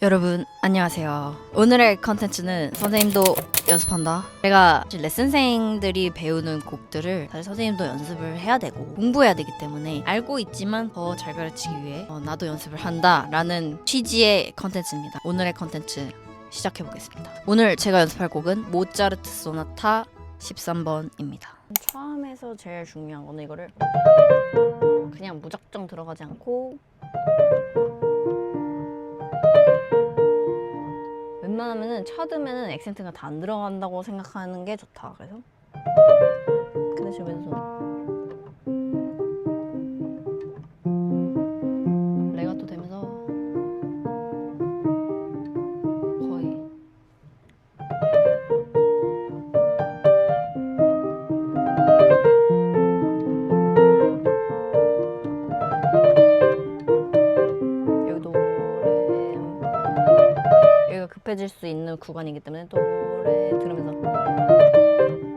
여러분 안녕하세요. 오늘의 컨텐츠는 선생님도 연습한다. 제가 레슨생들이 배우는 곡들을 사실 선생님도 연습을 해야 되고 공부해야 되기 때문에 알고 있지만 더 잘 가르치기 위해 어, 나도 연습을 한다 라는 취지의 컨텐츠입니다. 오늘의 컨텐츠 시작해 보겠습니다. 오늘 제가 연습할 곡은 모차르트 소나타 13번입니다. 처음에서 제일 중요한 거는 이거를 그냥 무작정 들어가지 않고 웬만하면은 쳐드면은 액센트가 다 안 들어간다고 생각하는 게 좋다. 그래서 그 대신 왼손 급해질 수 있는 구간이기 때문에 또래 들으면서